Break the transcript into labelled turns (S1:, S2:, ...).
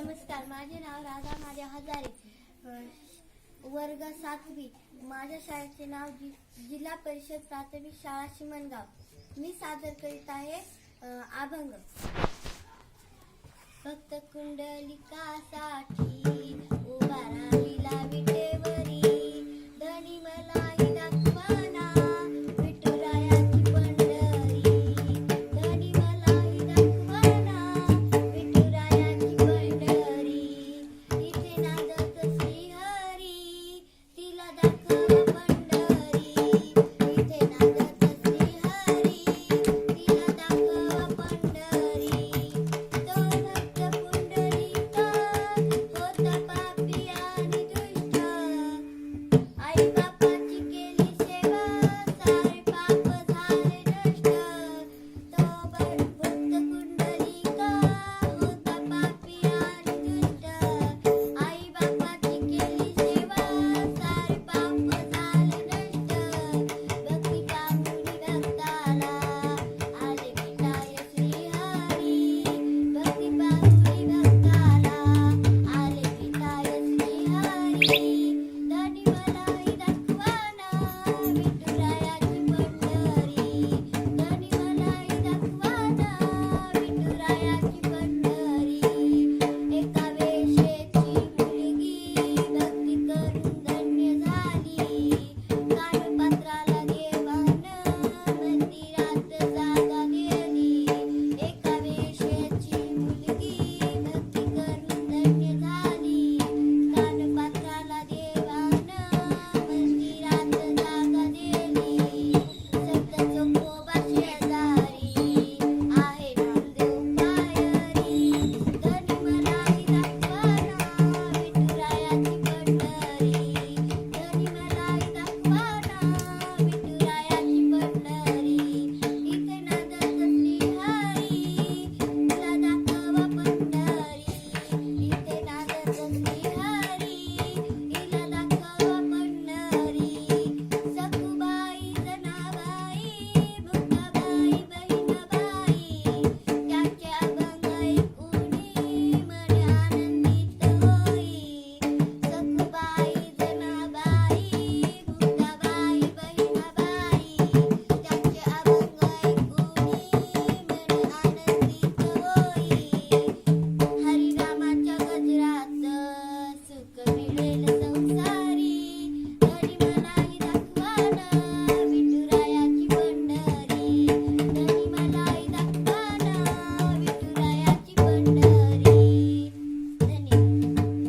S1: नमस्कार माझे नाव राधा माझ्या हजारे. वर्ग सातवी माझ्या शाळेचे नाव जि जिल्हा परिषद प्राथमिक शाळा शिमनगाव. मी सादर करीत आहे अभंग. भक्त कुंडलिकासाठी